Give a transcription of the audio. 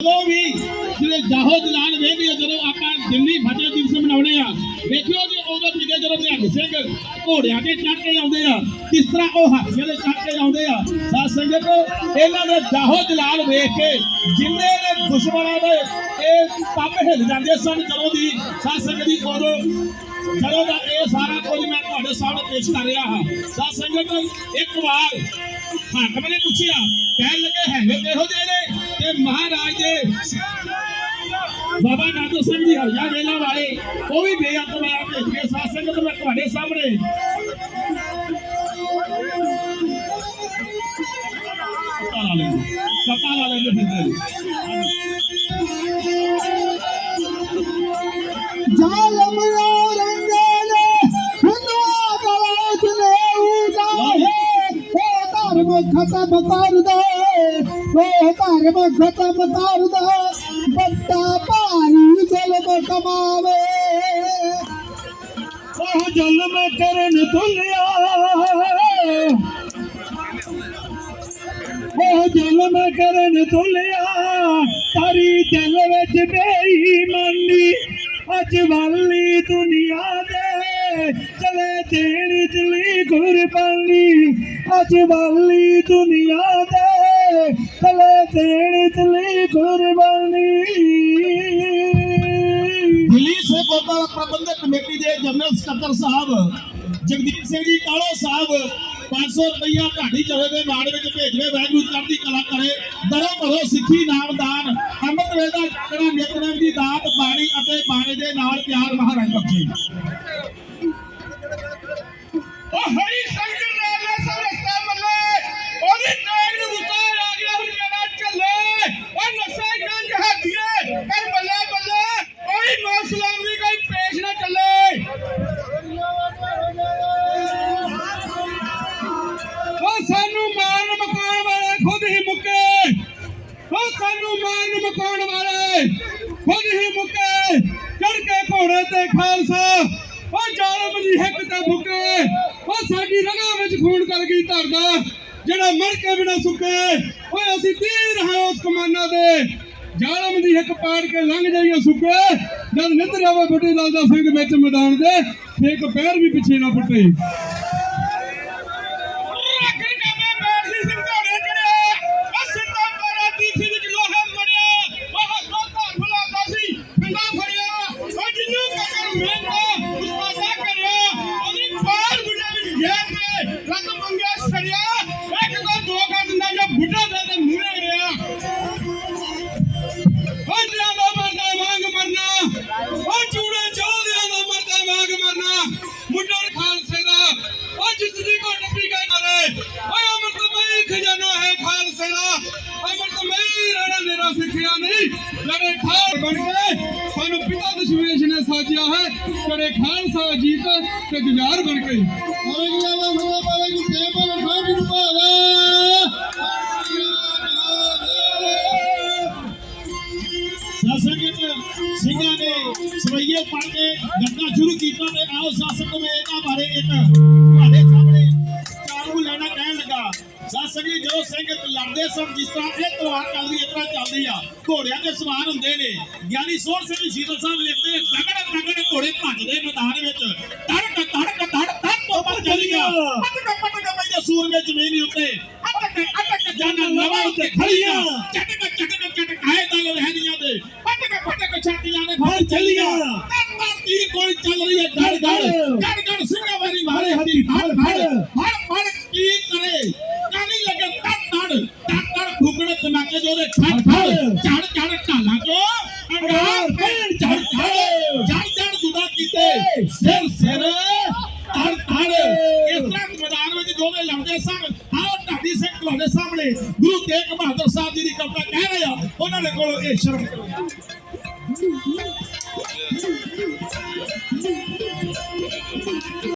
ਜਦੋਂ ਵੀ ਜਿਹੜੇ ਜਾਹੋ ਜਲਾਲ ਵੇਖਦੇ ਜਦੋਂ ਆਪਾਂ ਦਿੱਲੀ ਫਤਿਹ ਦਿਵਸ ਮਨਾਉਣੇ ਆ, ਵੇਖਿਓ ਜੀ, ਉਦੋਂ ਕਿਤੇ ਜਦੋਂ ਨਿਹੰਗ ਸਿੰਘ ਘੋੜਿਆਂ ਤੇ ਚੜ੍ਹ ਕੇ ਆਉਂਦੇ ਆ, ਕਿਸ ਤਰ੍ਹਾਂ ਉਹ ਹਾਥੀਆਂ ਤੇ ਚੜ੍ਹ ਕੇ ਆਉਂਦੇ ਆ, ਸਾਧ ਸੰਗਤ, ਇਹਨਾਂ ਦੇ ਜਾਹੋ ਜਲਾਲ ਵੇਖ ਕੇ ਜਿੰਨੇ ਨੇ ਦੁਸ਼ਮਣਾਂ ਦੇ ਇਹ ਪੰਪ ਹਿੱਲ ਜਾਂਦੇ ਸਨ, ਜਦੋਂ ਦੀ ਸਾਧ ਸੰਗਤ ਦੀ ਉਦੋਂ ਜਦੋਂ ਦਾ ਇਹ ਸਾਰਾ ਕੁਝ ਮੈਂ ਤੁਹਾਡੇ ਸਾਹਮਣੇ ਪੇਸ਼ ਕਰ ਰਿਹਾ ਹਾਂ। ਸਾਧ ਸੰਗਤ, ਇੱਕ ਵਾਰ ਹਾਕਮ ਨੇ ਪੁੱਛਿਆ, ਕਹਿਣ ਲੱਗੇ ਹੈਗੇ ਕਿਹੋ ਜਿਹੇ ਨੇ? ਤੇ ਮਹਾਰਾਜ ਦੇ ਬਾਬਾ ਨਾਦਰ ਸਿੰਘ ਜੀ ਹਰਿਆ ਵੇਲਾ ਵਾਲੇ, ਉਹ ਵੀ ਬੇਅਤਮਾਰ ਭੇਜ ਕੇ ਸਾਧ ਸੰਗਤ ਮੈਂ ਤੁਹਾਡੇ ਸਾਹਮਣੇ। ਪਤਾ ਲਾ ਲੈਂਦੇ ਪਤਾ ਲਾ ਲੈਂਦੇ ਫਿਰਦੇ ਜਾਲਮ ਧਰਮ ਖਤਮ ਕਰ ਦੇ ਉਹ ਧਰਮ ਖਤਮ ਕਰ ਦੇ ਬੱਟਾ ਭਾਰੀ ਜ਼ਲਮ ਕਮਾਵੇ। ਉਹ ਜ਼ਲਮ ਕਰਨ ਤੁਲਿਆ ਉਹ ਜ਼ੁਲਮ ਕਰਨ ਤੁਲਿਆ ਤਾਰੀ ਦਿਲ ਵਿੱਚ ਬੇਈਮਾਨੀ ਅੱਜ ਵਾਲੀ ਦੁਨੀਆ ਦੇ। ਅੱਜ ਵਾਲੀ ਦੁਨੀਆ ਦੇ ਚਲੇ ਦੇਣ ਚਲੀ ਕੁਰਬਾਨੀ ਦਿੱਲੀ ਸੇ ਗੋਪਾਲ ਪ੍ਰਬੰਧਕ ਕਮੇਟੀ ਦੇ ਜਨਰਲ ਸਕੱਤਰ ਸਾਹਿਬ, ਜਗਦੀਪ ਸਿੰਘ ਜੀ ਕਾਲੋ ਸਾਹਿਬ 500 ਰੁਪਇਆ ਢਾਡੀ ਜਵੇ ਦੇ ਨਾੜ ਵਿੱਚ ਭੇਜਵੇ, ਵਾਹਿਗੁਰੂ ਚੜ੍ਹਦੀ ਕਲਾ ਕਰੇ। ਦਰੋ ਭਰੋ ਸਿੱਖੀ ਨਾਮਦਾਨ, ਅੰਮ੍ਰਿਤ ਵੇਲੇ ਜਿਹੜਾ ਨਿਤਨੇਮ ਦੀ ਦਾਤ, ਬਾਣੀ ਅਤੇ ਬਾਣੀ ਦੇ ਨਾਲ ਪਿਆਰ ਮਹਾਰਾਜ ਬਖਸ਼ੇ। ਉਹ ਸਾਨੂੰ ਮਾਰਨ ਮਕਾਨ ਵਾਲੇ ਖੁਦ ਹੀ ਮੁੱਕੇ ਚੜ ਕੇ ਘੋੜੇ ਤੇ ਖਾਲਸਾ। ਉਹ ਜ਼ਾਲਮ ਦੀ ਹਿੱਕ ਤੇ ਮੁੱਕੇ। ਉਹ ਸਾਡੀ ਰਗਾਂ ਵਿੱਚ ਖੂਨ ਕਰ ਗਈ ਧਰਦਾ ਜਿਹੜਾ ਮਰ ਕੇ ਬਿਨਾ ਸੁੱਕੇ। ਓਏ ਅਸੀਂ ਤੀਰ ਹਾਂ ਉਸ ਕਮਾਨਾ ਦੇ। ਜ਼ਾਲਮ ਦੀ ਹਿੱਕ ਪਾੜ ਕੇ ਲੰਘ ਜਾਈਏ ਸੁੱਕੇ। ਜਦ ਨਿੱਤਰ ਆਵੇ ਬੁੱਢੇ ਲਾਲ ਦਾ ਸਿੰਘ ਵਿੱਚ ਮੈਦਾਨ ਦੇ ਇੱਕ ਪੈਰ ਵੀ ਪਿੱਛੇ ਨਾ ਪੁੱਟੇ। ਬੁੱਢੇ ਵਿੱਚ ਖਜ਼ਾਨਾ ਹੈ ਖਾਲਸੇ ਦਾ ਅਮਰਤਮਈ ਮੇਰਾ ਸਿੱਖਿਆ ਨਹੀਂ। ਲੜੇ ਖਾਲ ਬਣ ਕੇ ਸਾਨੂੰ ਪਿਤਾ ਦਸ਼ਮੇਸ਼ ਨੇ ਸਾਜਿਆ ਹੈ। ਕਰੇ ਖਾਲਸਾ ਜੀਤ ਤੇ ਗੁਜ਼ਾਰ ਬਣ ਕੇ। ਅਗਲਾ ਵਾ ਬਾਬਾ ਜੀ ਤੇ ਬਲ ਖਾਬੀ ਨੂੰ ਸਾਸੰਗਤ ਸਿੰਘਾਂ ਨੇ ਸਵਈਏ ਪੜ ਕੇ ਗੱਦਾ ਸ਼ੁਰੂ ਕੀਤਾ ਤੇ ਆਓ ਸਾਸੰਗ ਮੈਂ ਇਹਨਾਂ ਬਾਰੇ ਇੱਕ ਸਾਸੰਗੀ ਜੋ ਸਿੰਘ ਲੜਦੇ ਸਨ ਜਿਸ ਤਰ੍ਹਾਂ ਇਹ ਤਲਵਾਰ ਚੱਲਦੀ ਇਸ ਤਰ੍ਹਾਂ ਚੱਲਦੀ ਆ ਘੋੜਿਆਂ ਤੇ ਸਵਾਰ ਹੁੰਦੇ ਨੇ ਗਿਆਨੀ ਸੋਹਣ ਸਿੰਘ ਸ਼ੀਤਲ ਸਾਹਿਬ ਲਿਖਦੇ ਨੇ ਤਗੜ ਤਗੜ ਘੋੜੇ ਭੱਜਦੇ ਮੈਦਾਨ ਵਿੱਚ ਤੜਕ ਤੜਕ ਤੜ ਤੜ ਤੋਂ ਪਰ ਚੱਲੀਆਂ ਪਟਕ ਪਟਕ ਪੈਂਦੇ ਸੂਰਮੇ ਜ਼ਮੀਨ ਉੱਤੇ ਅਟਕ ਅਟਕ ਜਾਨਾਂ ਨਵਾਂ ਉੱਤੇ ਖੜੀਆਂ ਚਟਕ ਚਟਕ ਚਟਕ ਆਏ ਦਲ ਰਹਿਣੀਆਂ ਦੇ ਪਟਕ ਪਟਕ ਛਾਤੀਆਂ ਨੇ ਫੜ ਚੱਲੀਆਂ ਤੜ ਦੀ ਕੋਈ ਚੱਲ ਰਹੀ ਹੈ ਗੜ ਗੜ ਗੜ ਗੜ ਸਿੰਘਾਂ ਵਾਰੀ ਮਾਰੇ ਫੜ ਫੜ ਫੜ ਫੜ ਕੀ ਕਰੇ ਕਾਨੀ ਲੱਗੇ ਤੜ ਤੜ ਤੜ ਤੜ ਫੁਕੜੇ ਤਮਾਕੇ ਜੋਦੇ ਛੜ ਛੜ ਚੜ ਚੜ ਢਾਲਾਂ ਚੋ ਅੰਗਾਰ ਪੈਣ ਚੜ ਚੜ ਚੜ ਚੜ ਦੁਦਾ ਕੀਤੇ। ਸਿਰ ਸਿਰ। ਤੜ ਤੜ। ਇਸ ਤਰ੍ਹਾਂ ਮੈਦਾਨ ਵਿੱਚ ਦੋਵੇਂ ਲੜਦੇ ਸਨ। ਆਓ ਢਾਡੀ ਸਿੰਘ ਤੁਹਾਡੇ ਸਾਹਮਣੇ ਗੁਰੂ ਤੇਗ ਬਹਾਦਰ ਸਾਹਿਬ ਜੀ ਦੀ ਕਵਿਤਾ ਕਹਿ ਰਹੇ ਆ। ਉਹਨਾਂ ਦੇ ਕੋਲ ਇਹ ਸ਼ਰਮ ਕਰੋ।